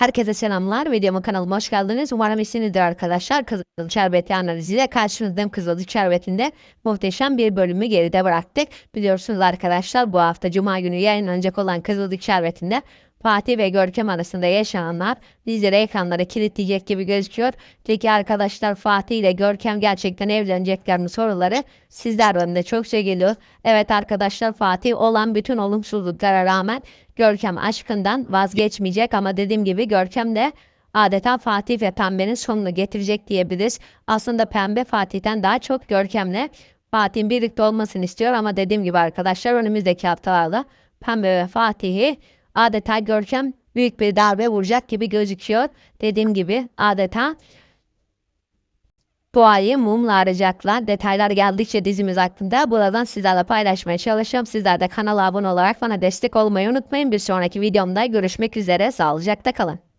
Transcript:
Herkese selamlar. Videoma kanalıma hoş geldiniz. Umarım iyisinizdir arkadaşlar. Kızıl Şerbeti analiziyle karşınızdayım. Kızıl Şerbeti'nde muhteşem bir bölümü geride bıraktık. Biliyorsunuz arkadaşlar bu hafta Cuma günü yayınlanacak olan Kızıl Şerbeti'nde Fatih ve Görkem arasında yaşananlar dizide ekranlara kilitleyecek gibi gözüküyor. Peki arkadaşlar Fatih ile Görkem gerçekten evlenecekler mi soruları sizler önünde çok şey geliyor. Evet arkadaşlar Fatih olan bütün olumsuzluklara rağmen Görkem aşkından vazgeçmeyecek ama dediğim gibi Görkem de adeta Fatih ve Pembe'nin sonunu getirecek diyebiliriz. Aslında Pembe Fatih'ten daha çok Görkem'le Fatih'in birlikte olmasını istiyor ama dediğim gibi arkadaşlar önümüzdeki haftalarda Pembe ve Fatih'i adeta Görkem büyük bir darbe vuracak gibi gözüküyor. Dediğim gibi adeta Doğayı mumla arayacaklar. Detaylar geldikçe dizimiz hakkında buradan sizlerle paylaşmaya çalışıyorum. Sizler de kanala abone olarak bana destek olmayı unutmayın. Bir sonraki videomda görüşmek üzere. Sağlıcakla kalın.